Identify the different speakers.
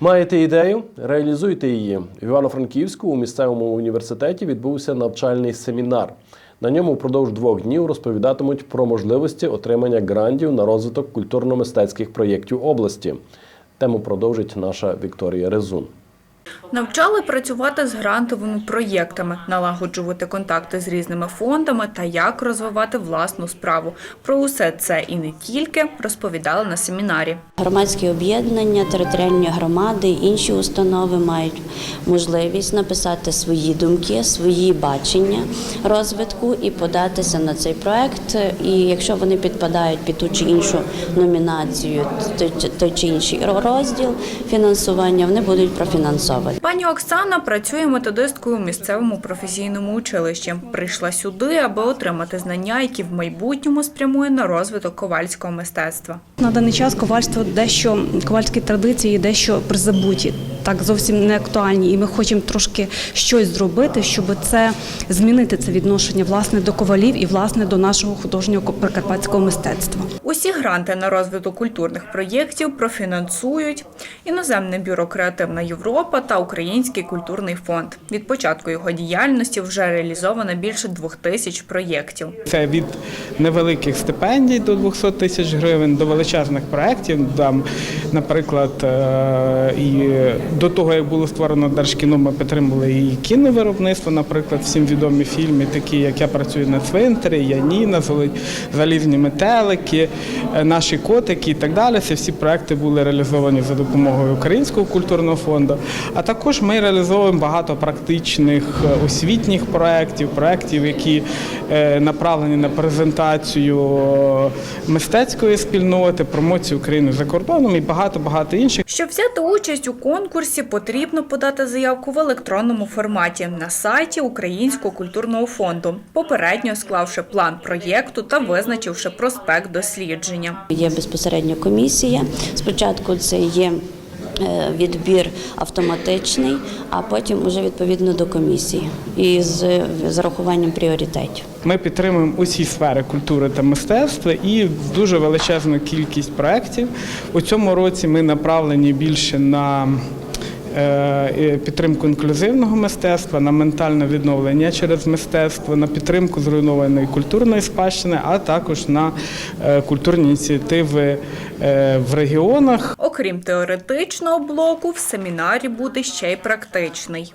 Speaker 1: Маєте ідею? Реалізуйте її. В Івано-Франківську у місцевому університеті відбувся навчальний семінар. На ньому впродовж двох днів розповідатимуть про можливості отримання грантів на розвиток культурно-мистецьких проєктів області. Тему продовжить наша Вікторія Резун.
Speaker 2: Навчали працювати з грантовими проєктами, налагоджувати контакти з різними фондами та як розвивати власну справу. Про усе це і не тільки розповідали на семінарі.
Speaker 3: Громадські об'єднання, територіальні громади, інші установи мають можливість написати свої думки, свої бачення розвитку і податися на цей проект. І якщо вони підпадають під ту чи іншу номінацію, той чи- інший розділ фінансування, вони будуть профінансовані.
Speaker 2: Пані Оксана працює методисткою у місцевому професійному училищі. Прийшла сюди, аби отримати знання, які в майбутньому спрямує на розвиток ковальського мистецтва.
Speaker 4: На даний час ковальство дещо ковальські традиції дещо призабуті, так зовсім не актуальні. І ми хочемо трошки щось зробити, щоб це змінити це відношення власне до ковалів і власне до нашого художнього прикарпатського мистецтва.
Speaker 2: Усі гранти на розвиток культурних проєктів профінансують іноземне бюро Креативна Європа та Український культурний фонд. Від початку його діяльності вже реалізовано більше двох тисяч проєктів.
Speaker 5: Це від невеликих стипендій до 200 тисяч гривень до величезних проєктів. Там, наприклад, е, і до того, як було створено Держкіно, ми підтримували і кіновиробництво, наприклад, всім відомі фільми, такі як Я працюю на цвинтарі, Яніна, Залізні метелики, е, наші котики і так далі. Це всі проекти були реалізовані за допомогою Українського культурного фонду. А також ми реалізовуємо багато практичних е, освітніх проєктів, проєктів, які направлені на презентацію мистецької спільноти, промоцію України за кордоном і багато багато інших.
Speaker 2: Щоб взяти участь у конкурсі, потрібно подати заявку в електронному форматі на сайті Українського культурного фонду, попередньо склавши план проєкту та визначивши проспект дослідження.
Speaker 3: Є безпосередньо комісія. Спочатку це є відбір автоматичний, а потім уже відповідно до комісії і з зарахуванням пріоритетів.
Speaker 5: Ми підтримуємо усі сфери культури та мистецтва і дуже величезну кількість проєктів. У цьому році ми направлені більше на е, підтримку інклюзивного мистецтва, на ментальне відновлення через мистецтво, на підтримку зруйнованої культурної спадщини, а також на е, культурні ініціативи е, в регіонах.
Speaker 2: Окрім теоретичного блоку, в семінарі буде ще й практичний.